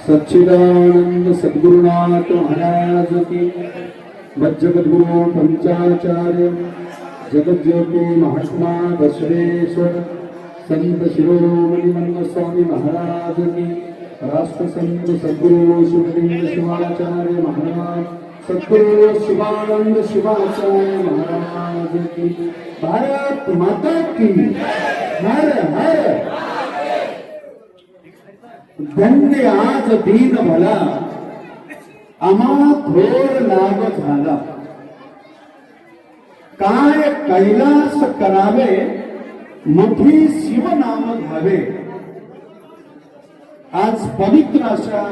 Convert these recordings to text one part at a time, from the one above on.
सच्चिदानंद सद्गुरुनाथ महाराज की। मज्जगद्गुरु पंचाचार्य जगज्योती महात्मा बसवेश्वर संत शिरोमणि मंद स्वामी महाराज की। राष्ट्रसंत सद्गुरु शिवलिंग शिवाचार्य महाराज सद्गुरु शिवानंद शिवाचार्य महाराज की। भारत माता की। हर हर। धन्य आज दीन भला आम्हा थोर लाभ झाला. काय कैलास करावे? मोठी शिवनाम घ्यावे आज पवित्र अशा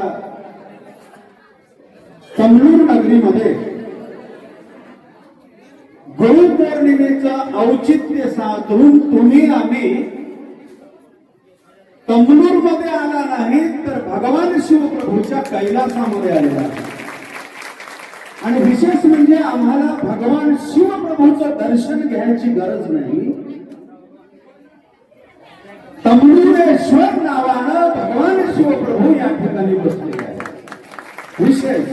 कमलूर नगरीमध्ये गुरु पौर्णिमेचं औचित्य साधून तुम्ही आम्ही तंगलूरमध्ये आला नाही तर भगवान शिवप्रभूच्या कैलासामध्ये आलेला आणि विशेष म्हणजे आम्हाला भगवान शिवप्रभूचं दर्शन घ्यायची गरज नाही. तंबुरेश्वर नावानं भगवान शिवप्रभू या ठिकाणी बसलेले आहे विशेष.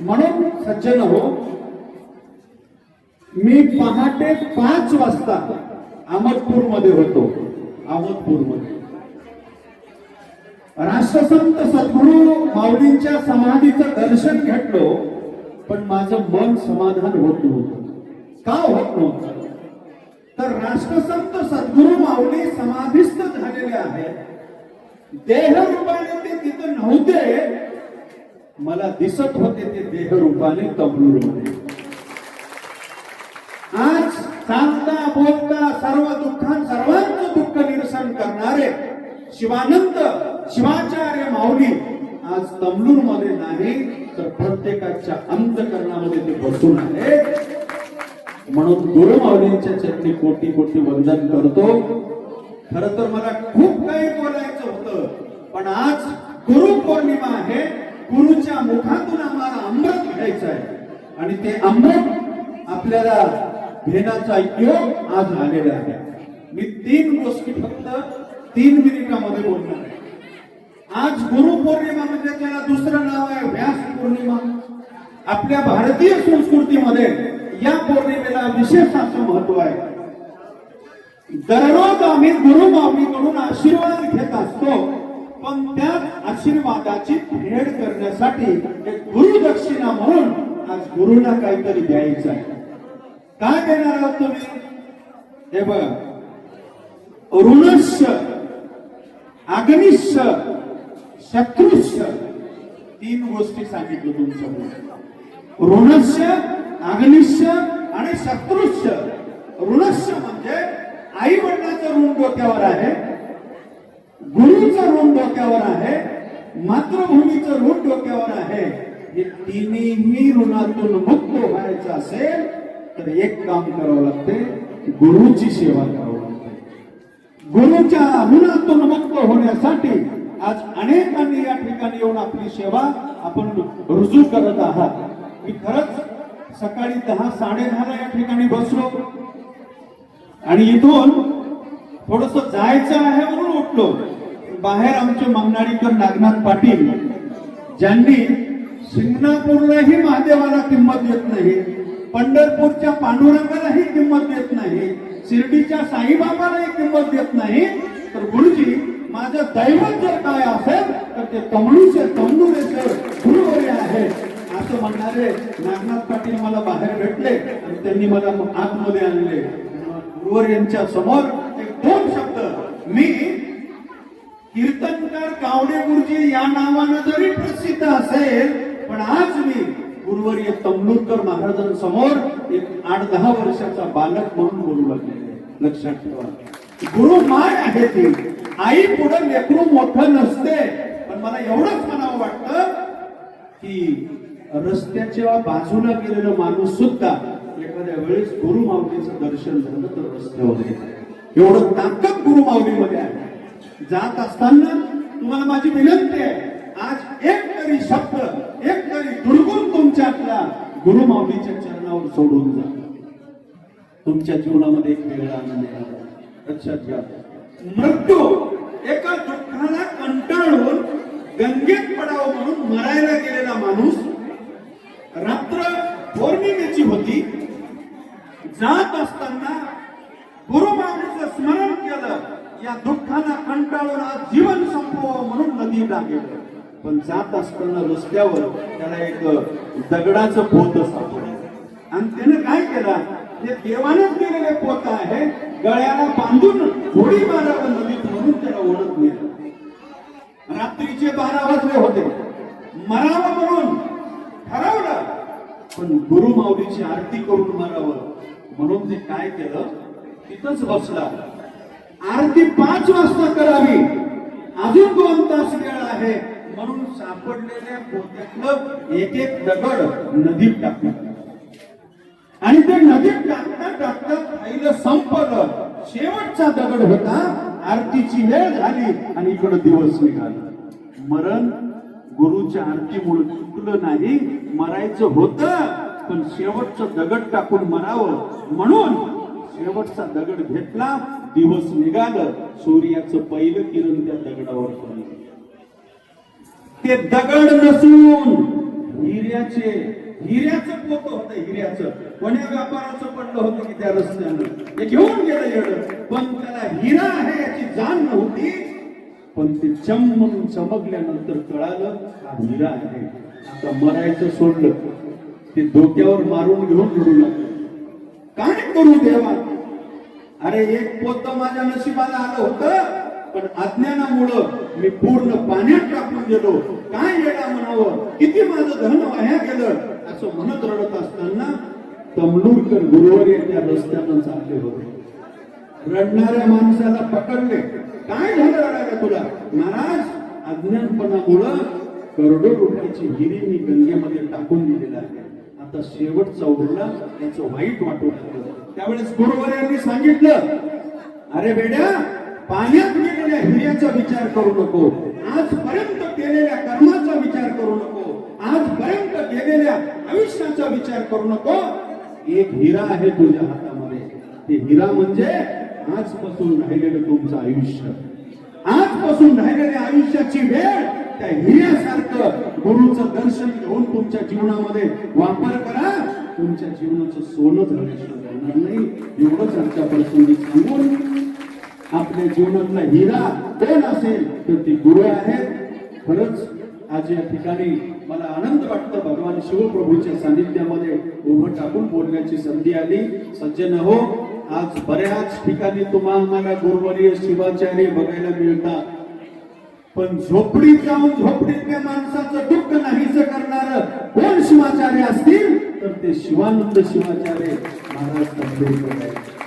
म्हणून सज्जन हो मी पहाटे पाच वाजता अहमदपूरमध्ये होतो. अहमदपूरमध्ये राष्ट्रसंत सद्गुरू माऊलींच्या समाधीचं दर्शन घेतलो पण माझं मन समाधान होत नव्हतं. का होत नव्हतं? तर राष्ट्रसंत सद्गुरू माऊली समाधीस्थ झालेले आहेत. देह रूपाने ते तिथं नव्हते. मला दिसत होते ते देह रूपाने तबलूरमध्ये. आज सांगता बोलता सर्व दुःखां सर्वांचं दुःख निरसन करणारे शिवानंद शिवाचार्य माऊली आज तमलूरमध्ये नाही तर प्रत्येकाच्या अंतकरणामध्ये ते बसून आहे. म्हणून गुरु माऊलींच्या चरणी कोटी कोटी वंदन करतो. खर तर मला खूप काही बोलायचं होतं पण आज गुरु पौर्णिमा आहे. गुरुच्या मुखातून आम्हाला अमृत घ्यायचं आहे. आणि ते अमृत आपल्याला घेण्याचा योग आज आलेला आहे. मी तीन गोष्टी फक्त तीन मिनिटामध्ये बोलतो आज गुरु पौर्णिमा म्हणजे त्याला दुसरं नाव आहे व्यास पौर्णिमा. आपल्या भारतीय संस्कृतीमध्ये या पौर्णिमेला विशेष असं महत्त्व आहे. दररोज आम्ही गुरु माऊलीकडून आशीर्वाद घेत असतो पण त्या आशीर्वादाची फेड करण्यासाठी एक गुरुदक्षिणा म्हणून आज गुरुला काहीतरी द्यायचं आहे. काय देणार आहात तुम्ही? हे बघा. ऋणस्य अग्निश शत्रुश्य तीन गोष्टी सांगितलं तुमच्या ऋणस्य अग्निश्य आणि शत्रुश्य ऋणस्य म्हणजे आई वडिलाचं ऋण डोक्यावर आहे गुरुचं ऋण डोक्यावर आहे मातृभूमीचं ऋण डोक्यावर आहे. हे तिन्ही ऋणातून मुक्त व्हायचं असेल तर एक काम करावं लागते गुरुची सेवा करावं लागते. गुरुच्या ऋणातून मुक्त होण्यासाठी आज अनेकांनी या ठिकाणी येऊन आपली सेवा आपण रुजू करत आहात. मी खरंच सकाळी दहा साडे दहाला या ठिकाणी बसलो. आणि इथून थोडस जायचं आहे म्हणून उठलो. बाहेर आमचे मंगनाळीकर नागनाथ पाटील ज्यांनी सिंगणापूरलाही महादेवाला किंमत देत नाही पंढरपूरच्या पांडुरंगालाही किंमत देत नाही शिर्डीच्या साईबाबालाही किंमत देत नाही तर गुरुजी माझं दैवत जर काय असेल तर ते तमणूचे तंदुरेश्वर गुरुवर्य आहे. असं म्हणणारे नागनाथ पाटील मला बाहेर भेटले आणि त्यांनी मला आतमध्ये आणले. गुरुवर यांच्या समोर एक दोन शब्द. मी कीर्तनकार कावडे गुरुजी या नावानं जरी प्रसिद्ध असेल पण आज मी गुरुवर्य तमलूरकर महाराजांसमोर एक आठ दहा वर्षाचा बालक म्हणून बोलू लागले लक्षात ठेवा. गुरु माय आहे ती. आई पुढे लेकरू मोठं नसते. पण मला एवढंच म्हणावं वाटतं की रस्त्याच्या बाजूला गेलेला माणूस सुद्धा एखाद्या वेळेस गुरु माऊलीचं दर्शन झालं तर रस्त्यावर एवढं ताकद गुरु माऊलीमध्ये आहे. जात असताना तुम्हाला माझी विनंती आहे. आज एक तरी शब्द एक तरी दुर्गुण तुमच्यातला गुरु माऊलीच्या चरणावर सोडून जा. तुमच्या जीवनामध्ये एक वेगळा आनंद अच्छा अच्छा. मृत्यू. एका दुःखाला कंटाळून गंगेत पडावं म्हणून मरायला गेलेला माणूस रात्र पौर्णिमेची होती. जात असताना गुरुमाऊलीचं स्मरण केलं. या दुःखाला कंटाळून आज जीवन संपवावं म्हणून नदी गेलं. पण जात असताना रस्त्यावर त्याला एक दगडाचं पोत सापडलं. आणि त्यानं काय केलं? हे देवानेच दिलेले पोत आहे गळ्याला बांधून होळी मारावं नदीत म्हणून त्याला ओढत नेलं रात्रीचे बारा वाजले होते. मरावं म्हणून ठरवलं. पण गुरु माऊलीची आरती करून मरावं म्हणून ते काय केलं? तिथंच बसला. आरती पाच वाजता करावी. अजून दोन तास वेळ आहे. म्हणून सापडलेल्या पोत्यातलं एक एक दगड नदीत टाकली. आणि ते नदीत टाकता टाकता पहिलं संपलं. शेवटचा दगड होता. आरतीची वेळ झाली आणि इकडं दिवस निघाला. मरण गुरुच्या आरतीमुळे चुकलं नाही मरायचं होतं पण शेवटचं दगड टाकून मरावं म्हणून शेवटचा दगड घेतला दिवस निघालं. सूर्याचं पहिलं किरण त्या दगडावर पडलं. ते दगड नसून हिऱ्याचे हिऱ्याचं पोत होतं हिऱ्याचं. कोण्या व्यापाराचं पडलं होतं की त्या रस्त्यानं? ते घेऊन गेलं येडं. पण त्याला हिरा आहे याची जाण नव्हती. पण ते चम म्हणून चमकल्यानंतर कळालं हिरा आहे. आता मरायचं सोडलं. ते डोक्यावर मारून घेऊन रडू लागलं. काय करू देवा? अरे एक पोत माझ्या नशिबाला आलं होतं पण अज्ञानामुळं मी पूर्ण पाण्यात टाकून गेलो. काय वेळा म्हणावं किती माझं धन वाया गेलं? असं म्हणत रडत असताना तमलूरकर गुरुवर त्या रस्त्यानं चालले होते. रडणाऱ्या माणसाला पकडले. काय झालं रडायला तुला? महाराज अज्ञानपणामुळं करोडो रुपयाची हिरी मी गंगेमध्ये टाकून दिलेला आहे. आता शेवटचा उरला त्याचं वाईट वाटू लागलं. त्यावेळेस गुरुवर यांनी सांगितलं अरे बेड्या पाण्यात गेलेल्या हिऱ्याचा विचार करू नको. आजपर्यंत केलेल्या कर्माचा विचार करू नको. आजपर्यंत गेलेल्या आयुष्याचा विचार करू नको. एक हिरा आहे तुझ्या हातामध्ये. ते हिरा म्हणजे आजपासून राहिलेलं तुमचं आयुष्य. आजपासून राहिलेल्या आयुष्याची वेळ त्या हिऱ्यासारखं गुरुचं दर्शन घेऊन तुमच्या जीवनामध्ये वापर करा. तुमच्या जीवनाचं सोनं होणार नाही. एवढंच आमच्या प्रसंगी सांगून आपल्या जीवनातला हिरा कोण असेल तर ते गुरु आहेत. खरंच आज या ठिकाणी मला आनंद वाटतो भगवान शिवप्रभूच्या सानिध्यामध्ये उभं टाकून बोलण्याची संधी आली. सज्जन हो आज बऱ्याच ठिकाणी तुम्हाला गुरुवर्य शिवाचार्य बघायला मिळतात. पण झोपडीत जाऊन झोपडीतल्या माणसाचं दुःख नाहीच करणार कोण शिवाचार्य असतील? तर ते शिवानंद शिवाचार्य महाराज आहेत.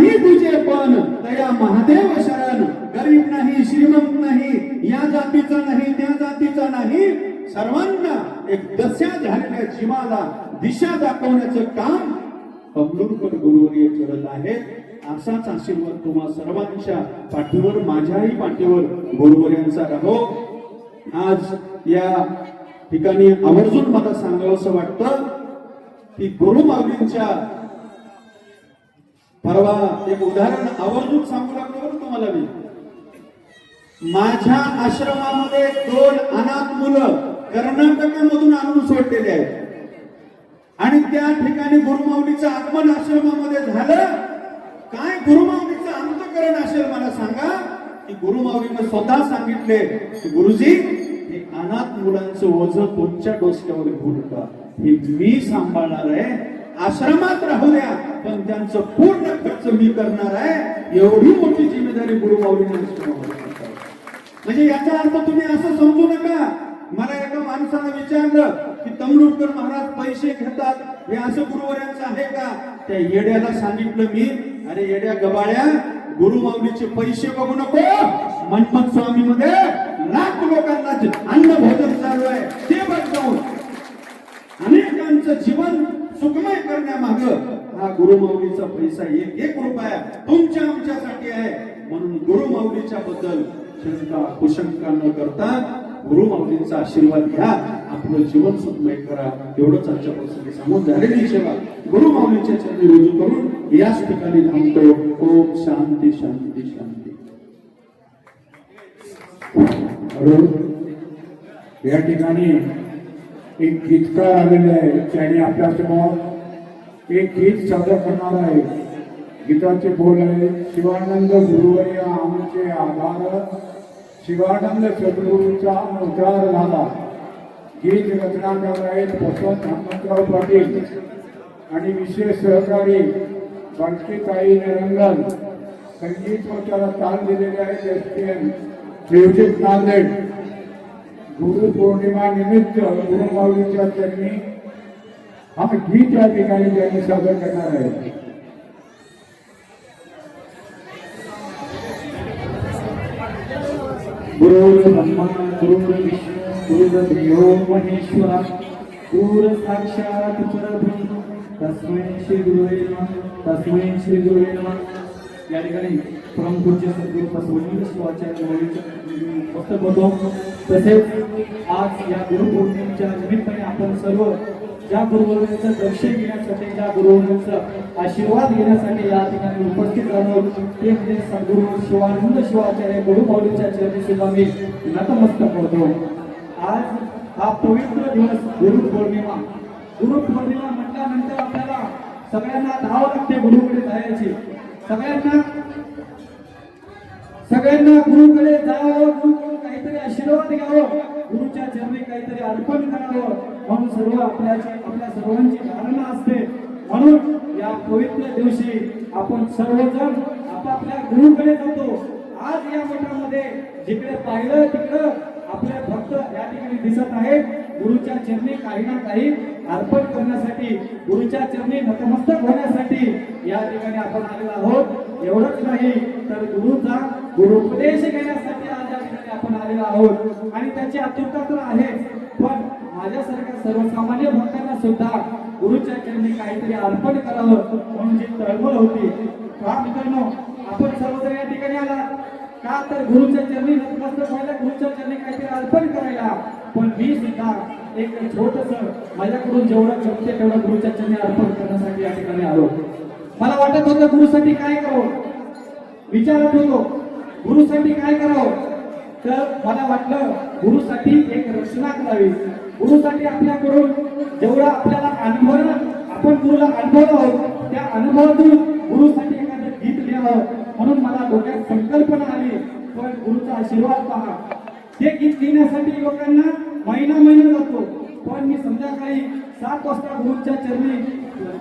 नाही तुझे पण तया महादेव शरण गरीब नाही श्रीमंत नाही या जातीचा नाही त्या जातीचा नाही सर्वांना एक दस्या झालेल्या जीवाला दिशा दाखवण्याचं काम कमलूरकर गुरुवर्य करत आहे असाच आशीर्वाद तुम्हा सर्वांच्या पाठीवर माझ्याही पाठीवर गुरुवर्यांचा राहो. आज या ठिकाणी आवर्जून मला सांगावंसं वाटतं की गुरु माऊलींच्या परवा एक उदाहरण आवर्जून सांगू लागलो तुम्हाला मी. माझ्या आश्रमामध्ये दोन अनाथ मुलं कर्नाटकामधून आणून सोडलेले आहेत. आणि त्या ठिकाणी गुरुमाऊलीचं आगमन आश्रमामध्ये झालं. काय गुरुमाऊलीचं अंतकरण असेल मला सांगा. की गुरुमाऊलीनं स्वतः सांगितले गुरुजी हे अनाथ मुलांचं ओझ तुमच्या डोसक्यावर घेऊ हे मी सांभाळणार आहे. आश्रमात राहू द्या. पण त्यांचं पूर्ण खर्च मी करणार आहे. एवढी मोठी जिम्मेदारी गुरुमाऊलीने म्हणजे याचा अर्थ तुम्ही असं समजू नका. मला एका माणसानं विचारलं की तमलुटकर महाराज पैसे घेतात? हे असं गुरुवर्यांचं आहे का? त्या येड्याला सांगितलं मी अरे येड्या गबाळ्या गुरुमाऊलीचे पैसे बघू नको. मनमत स्वामी मध्ये लाख लोकांना जे अन्न भोजन चालू आहे ते बघ जाऊन. अनेकांचं जीवन सुखमय करण्यामाग हा गुरुमाऊलीचा पैसा एक एक रुपया तुमच्या आमच्यासाठी आहे. म्हणून गुरुमाऊलीच्या बद्दल शंका कुशंका न करता गुरुमाऊलींचा आशीर्वाद घ्या. आपलं जीवन सुखमय करा. एवढंच आजच्या प्रसंगी सांगून झालेली सेवा. गुरुमाऊलीच्या चरणी रुजू करून याच ठिकाणी थांबतो ओम शांती शांती शांती. या ठिकाणी एक गीतकार आलेले आहे त्याने आपल्यासमोर एक गीत सादर करणार आहे. गीताचे बोल आहे शिवानंद गुरुवर्य आमचे आधार शिवानंद सद्गुरूचा उद्धार झाला. गीत रचनाकार आहेत वसंत हनुमंतराव पाटील आणि विशेष सहकारी बंकीताई निरंगन संगीत व त्याला ताल दिलेले आहेत S P N. Music Nanded. Guru Purnima निमित्त गुरुमाऊलीच्या त्यांनी हा गीत या ठिकाणी त्यांनी सादर करणार आहे. गुरु ब्रह्मा गुरुर्विष्णू गुरुर्देवो महेश्वरा परब्रह्म तस्मै श्री गुरुवे नमः तस्मै श्री गुरुवे नमः. या ठिकाणी परमपूज्य सद्गुरू बसवलिंग शिवाचार्य मौलीचं होतो. तसेच आज या गुरुपौर्णिमेच्या निमित्ताने आपण सर्व या गुरुवर्गांचं दर्शन घेण्यासाठी त्या गुरुवर्गांचा आशीर्वाद घेण्यासाठी या ठिकाणी उपस्थित राहतो ते म्हणजे सद्गुरु शिवानंद शिवाचार्य गुरुपौर्णिमेच्या चरणी सुद्धा मी नतमस्तक होतो. आज हा पवित्र दिवस गुरु पौर्णिमा. गुरु पौर्णिमा म्हटल्यानंतर आपल्याला सगळ्यांना धाव लागते गुरुकडे जायची. सगळ्यांना सगळ्यांना गुरुकडे जावं गुरुकडून काहीतरी आशीर्वाद घ्यावं. गुरुच्या चरणी काहीतरी अर्पण करावं म्हणून सर्व आपल्याची आपल्या सर्वांची धारणा असते. म्हणून या पवित्र दिवशी आपण सर्वजण आपापल्या गुरुकडे जातो. आज या मठामध्ये जिकडे पाहिलं तिकडं आपले भक्त या ठिकाणी दिसत आहेत. गुरुच्या चरणी काही ना काही अर्पण करण्यासाठी गुरुच्या चरणी नतमस्तक होण्यासाठी या ठिकाणी आपण आलेलो आहोत. एवढंच नाही तर गुरुचा गुरुपदेश घेण्यासाठी आज या ठिकाणी आपण आलेलो आहोत. आणि त्याची आतुरता तर आहे पण माझ्यासारख्या सर्वसामान्य भक्तांना सुद्धा गुरुच्या चरणी काहीतरी अर्पण करावं म्हणून जी तळमळ होती. का मित्रांनो आपण सर्वजण या ठिकाणी आला का तर गुरुच्या चरणी नतमस्तक व्हायला गुरुच्या चरणी काहीतरी अर्पण करायला. पण मी सुद्धा एक छोटस माझ्याकडून जेवढं जमते तेवढं गुरुच्या चरणी अर्पण करण्यासाठी या ठिकाणी आलो. मला वाटत होतं गुरुसाठी काय करावं? विचारत होतो गुरुसाठी काय करावं? तर मला वाटलं गुरुसाठी एक रचना करावी. गुरुसाठी आपल्याकडून जेवढा आपल्याला अनुभव आपण गुरुला अनुभव आहोत त्या अनुभवातून गुरुसाठी एखादं गीत लिहावं. म्हणून मला डोक्यात संकल्पना आली. पण गुरुचा आशीर्वाद पहा. ते गीत लिहिण्यासाठी लोकांना महिना महिना जातो. पण मी संध्याकाळी सात वाजता गुरुच्या चरणी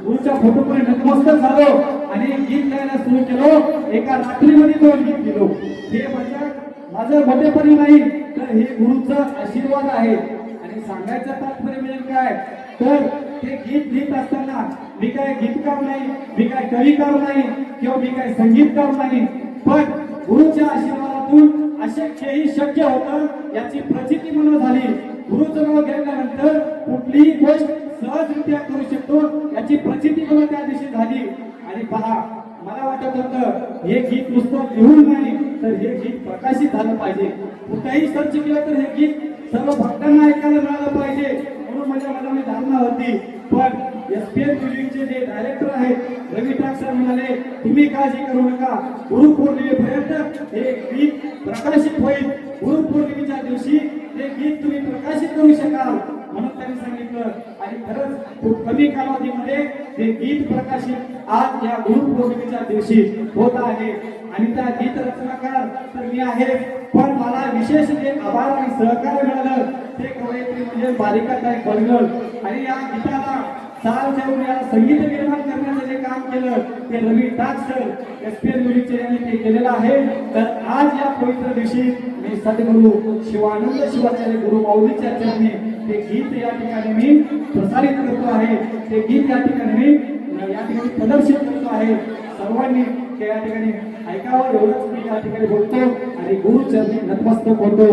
गुरुच्या फोटोकडे नतमस्तक झालो आणि गीत लिहायला सुरू केलो. एका रात्रीमध्ये दोन गीत लिहिलो. हे माझ्या माझं मोठेपणी नाही तर हे गुरुचा आशीर्वाद आहे. आणि सांगायचं तात्पर्य म्हणजे काय? तर ते गीत लिहित असताना मी काय गीतकार नाही मी काय कविकार नाही किंवा मी काय संगीतकार नाही पण गुरुच्या आशीर्वादातून अशक्यही शक्य होतं याची प्रचिती मला झाली. गुरुचं नाव घेतल्यानंतर कुठलीही गोष्ट सहजरित्या करू शकतो याची प्रचिती मला त्या दिवशी झाली. आणि पहा मला वाटत होतं हे गीत नुसतं लिहून नाही तर हे गीत प्रकाशित झालं पाहिजे. कुठेही सर्च केलं तर हे गीत सर्व भक्तांना ऐकायला मिळालं पाहिजे. म्हणून माझ्या मनामध्ये धारणा होती. पण एस पी एम म्युझिकचे जे डायरेक्टर आहेत रवी टाक सर म्हणाले तुम्ही काळजी करू नका. गुरु पौर्णिमेपर्यंत हे गीत प्रकाशित होईल. गुरु पौर्णिमेच्या दिवशी ते गीत तुम्ही प्रकाशित करू शकाल. म्हणून त्यांनी सांगितलं. आणि खरंच खूप कमी कालावधीमध्ये ते गीत प्रकाशित आज या गुरु पौर्णिमेच्या दिवशी होत आहे. आणि त्या गीत रचनाकार तर मी आहे. पण मला विशेष जे आभार आणि सहकार्य मिळालं ते कवयित्री म्हणजे बालिकाताई बळगळ आणि या गीताला साल देऊन याला संगीत निर्माण करण्याचं जे काम केलं ते रवी टाक सर एस पी एन मुलीचे यांनी ते केलेलं आहे. तर आज या पवित्र दिवशी मी सद्गुरू शिवानंद शिवाचार्य गुरु माऊलीच्या चरणी ते गीत या ठिकाणी मी प्रसारित करतो आहे. ते गीत या ठिकाणी मी या ठिकाणी प्रदर्शित करतो आहे. सर्वांनी ते या ठिकाणी ऐकावं एवढंच मी या ठिकाणी बोलतो. आणि गुरुचरणी नतमस्तक होतो.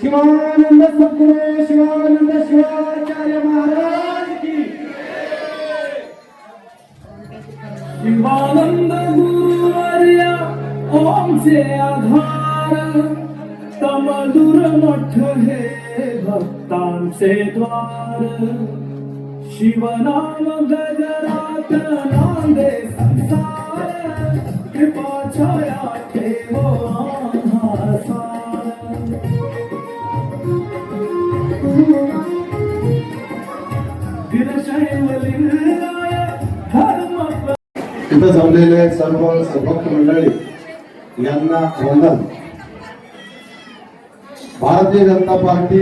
शिवानंद सद्गुरु शिवानंद शिवाचार्य महाराज की शिवानंद गुरुवर्या ओमचे आधार। तमधुर मठ हे भक्तांचे द्वार। शिवनाम गजरात नांदे संसार। इथं जमलेले सर्व सभक्त मंडळी यांना वंदन. भारतीय जनता पार्टी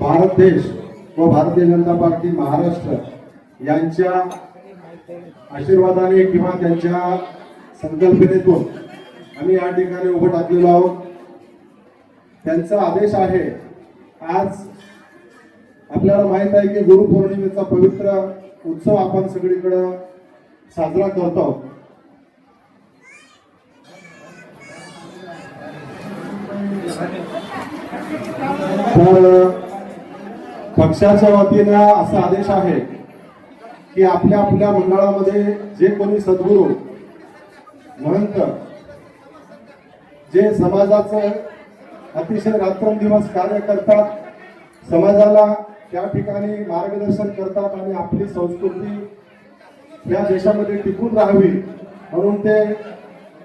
भारत देश व भारतीय जनता पार्टी महाराष्ट्र यांच्या आशीर्वादाने किंवा त्यांच्या संकल्पनेतून आम्ही या ठिकाणी उभं टाकलेलो आहोत. त्यांचा आदेश आहे आज आपल्याला माहीत आहे की गुरुपौर्णिमेचा पवित्र उत्सव आपण सगळीकडं साजरा करतो तर पक्षाच्या वतीनं असा आदेश आहे. की आपल्या आपल्या मंडळामध्ये जे कोणी सद्गुरू महंत जे समाजाचं अतिशय रात्रंदिवस कार्य करतात समाजाला त्या ठिकाणी मार्गदर्शन करतात आणि आपली संस्कृती या देशामध्ये टिकून राहावी म्हणून ते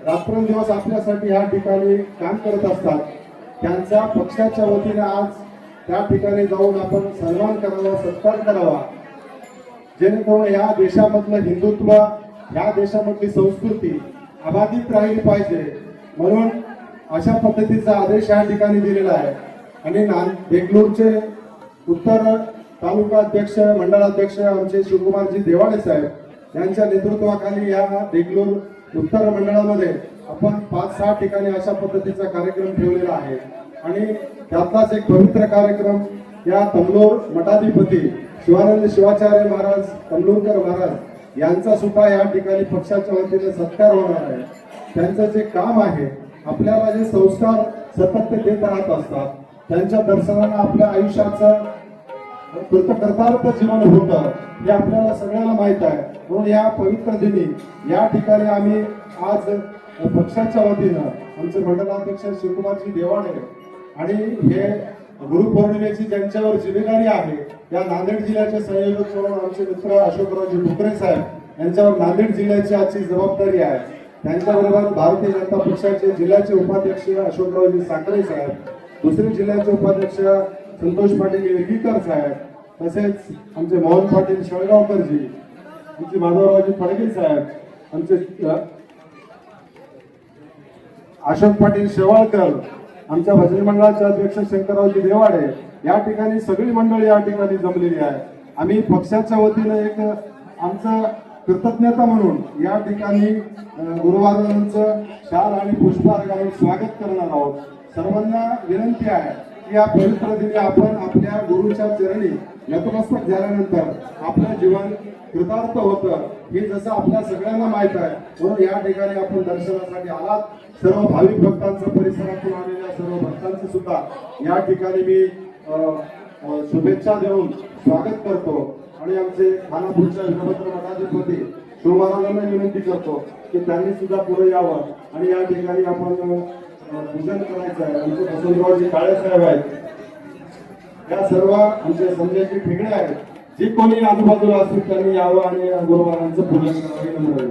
रात्रंदिवस आपल्यासाठी ह्या ठिकाणी काम करत असतात. त्यांचा पक्षाच्या वतीने आज त्या ठिकाणी जाऊन आपण सन्मान करावा सत्कार करावा. जेणेकरून या देशामधलं हिंदुत्व या देशामधली संस्कृती अबाधित राहिली पाहिजे. म्हणून अशा पद्धतीचा आदेश या ठिकाणी दिलेला आहे. आणि ना बेंगलोरचे उत्तर तालुका अध्यक्ष मंडळाध्यक्ष आमचे शिवकुमारजी देवाडे साहेब यांच्या नेतृत्वाखाली या बेंगलोर उत्तर मंडळामध्ये आपण पाच सहा ठिकाणी अशा पद्धतीचा कार्यक्रम ठेवलेला आहे. आणि त्यातलाच एक पवित्र कार्यक्रम या तमलोर मठाधिपती शिवानंद शिवाचार्य महाराज तमलोरकर महाराज यांचा सुद्धा या ठिकाणी पक्षाच्या वतीने सत्कार होणार आहे. त्यांचं जे काम आहे आपल्याला जे संस्कार सतत ते देत राहत असतात त्यांच्या दर्शनानं आपल्या आयुष्याचं कृतकर्तार्थ जीवन होतं हे आपल्याला सगळ्यांना माहीत आहे. म्हणून या पवित्र दिनी या ठिकाणी आम्ही आज पक्षाच्या वतीनं आमचे मंडलाध्यक्ष शिवकुमारजी देवाडे आणि हे गुरुपौर्णिमेची ज्यांच्यावर जिम्मेदारी आहे या नांदेड जिल्ह्याचे संयोजक म्हणून आमचे मित्र अशोकरावजी डुकरे साहेब यांच्यावर नांदेड जिल्ह्याची आजची जबाबदारी आहे. त्यांच्याबरोबर भारतीय जनता पक्षाचे जिल्ह्याचे उपाध्यक्ष अशोकरावजी साखरे साहेब दुसरे जिल्ह्याचे उपाध्यक्ष संतोष पाटील येळगीकर साहेब तसेच आमचे मोहन पाटील शेळगावकरजी आमचे माधवरावजी फडके साहेब आमचे अशोक पाटील शेवाळकर आमच्या भजनी मंडळाचे अध्यक्ष शंकररावजी देवाडे या ठिकाणी सगळी मंडळी या ठिकाणी जमलेली आहे आम्ही पक्षाच्या वतीनं एक आमचं कृतज्ञता म्हणून या ठिकाणी गुरुवारांचं शाल आणि पुष्पहार घालून स्वागत करणार आहोत. सर्वांना विनंती आहे की या पवित्र दिनी आपण आपल्या गुरुच्या चरणी नतमस्तक झाल्यानंतर आपलं जीवन कृतार्थ होतं. हे जसं आपल्या सगळ्यांना माहीत आहे म्हणून या ठिकाणी आपण दर्शनासाठी आलात. सर्व भाविक भक्तांचं परिसरातून आलेल्या सर्व भक्तांचं सुद्धा या ठिकाणी मी अं, शुभेच्छा देऊन स्वागत करतो. आणि आमचे खानापूरच्या वीरभद्र मठाधिपती शिवमहाराजांना विनंती करतो की त्यांनी सुद्धा पुढे यावं. आणि या ठिकाणी आपण पूजन करायचं आहे. आमचे वसंतरावजी काळे साहेब आहेत. या सर्व आमच्या संजयची ठिगडे आहेत जे कोणी आजूबाजूला असतील त्यांनी यावं आणि गुरुवारांचं पूजन करावं नम्र